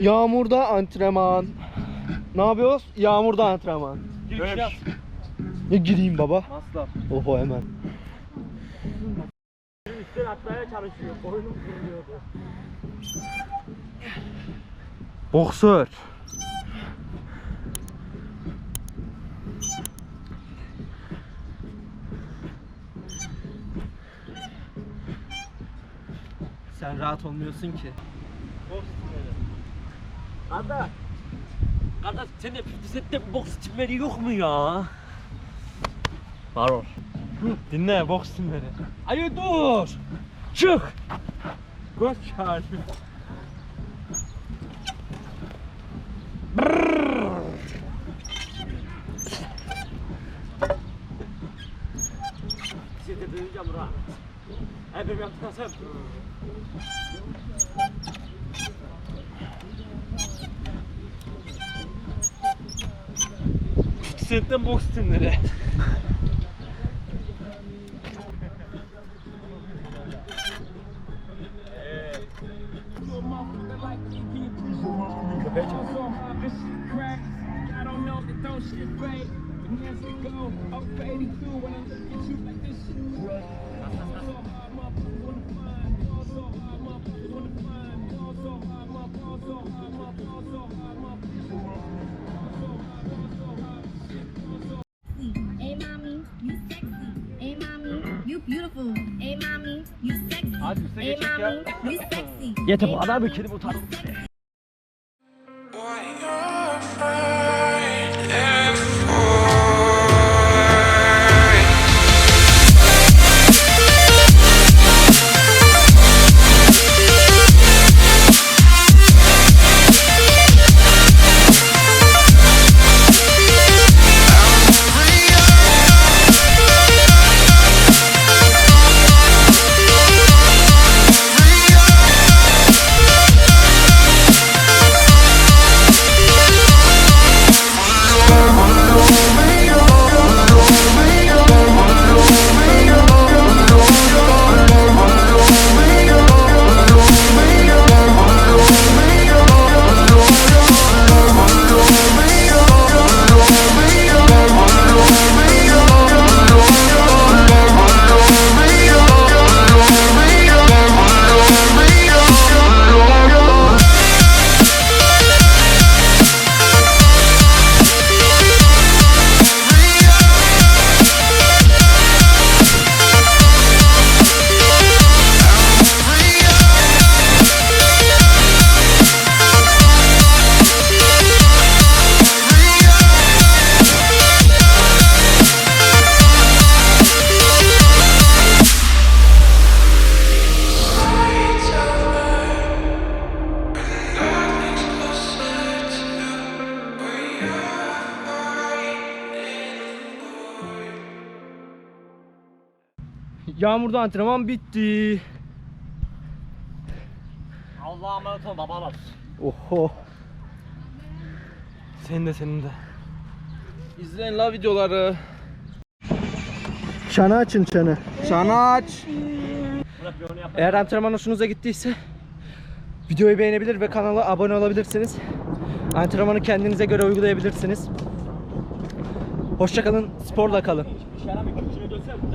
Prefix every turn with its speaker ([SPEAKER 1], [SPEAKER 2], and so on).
[SPEAKER 1] Yağmurda antrenman. Ne yapıyoruz? Yağmurda antrenman.
[SPEAKER 2] Bir şey.
[SPEAKER 1] Ya gireyim baba.
[SPEAKER 2] Asla.
[SPEAKER 1] Oho hemen.
[SPEAKER 3] Üstten atmaya çalışıyor. Boynum kırılıyordu.
[SPEAKER 1] Boksör. Sen rahat olmuyorsun ki.
[SPEAKER 3] Kardeş. Kardeş senin 50 Cent'te boks timleri yok mu ya? Var ol.
[SPEAKER 2] Dinle boks timleri.
[SPEAKER 3] Hayır dur. Çık.
[SPEAKER 2] Koş çağır.
[SPEAKER 3] Seni duyacağım rahat. Hep yaptıkasın.
[SPEAKER 2] Setten boks timleri.
[SPEAKER 4] I don't
[SPEAKER 2] Hadi üste
[SPEAKER 5] Hey
[SPEAKER 2] geçecek ya.
[SPEAKER 3] Yeter bu
[SPEAKER 5] mommy,
[SPEAKER 3] bir kelime utandım.
[SPEAKER 1] Yağmurda antrenman bitti.
[SPEAKER 3] Allah'a emanet ol babalar.
[SPEAKER 1] Oho.
[SPEAKER 2] Senin de senin de.
[SPEAKER 1] İzleyin la videoları. Çanı açın çanı. Çanı aç. Eğer antrenman hoşunuza gittiyse videoyu beğenebilir ve kanala abone olabilirsiniz. Antrenmanı kendinize göre uygulayabilirsiniz. Hoşçakalın, sporla kalın.